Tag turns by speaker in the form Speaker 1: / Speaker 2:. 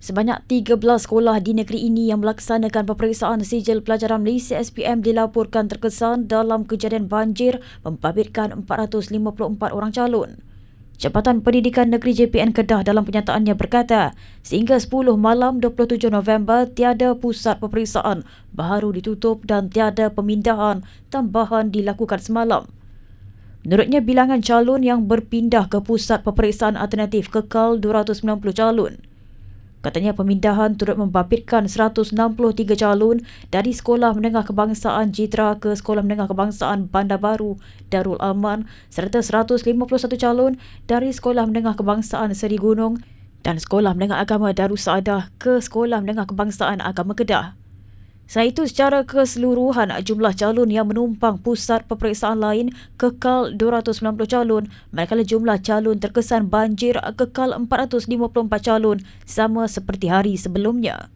Speaker 1: Sebanyak 13 sekolah di negeri ini yang melaksanakan peperiksaan sijil pelajaran Malaysia SPM dilaporkan terkesan dalam kejadian banjir membabitkan 454 orang calon. Jabatan Pendidikan Negeri JPN Kedah dalam penyataannya berkata, sehingga 10 malam 27 November tiada pusat peperiksaan baru ditutup dan tiada pemindahan tambahan dilakukan semalam. Menurutnya bilangan calon yang berpindah ke pusat peperiksaan alternatif kekal 290 calon. Katanya pemindahan turut membabitkan 163 calon dari Sekolah Menengah Kebangsaan Jitra ke Sekolah Menengah Kebangsaan Bandar Baru Darul Aman serta 151 calon dari Sekolah Menengah Kebangsaan Seri Gunung dan Sekolah Menengah Agama Darussadah ke Sekolah Menengah Kebangsaan Agama Kedah. Selain itu, secara keseluruhan jumlah calon yang menumpang pusat peperiksaan lain kekal 290 calon, manakala jumlah calon terkesan banjir kekal 454 calon sama seperti hari sebelumnya.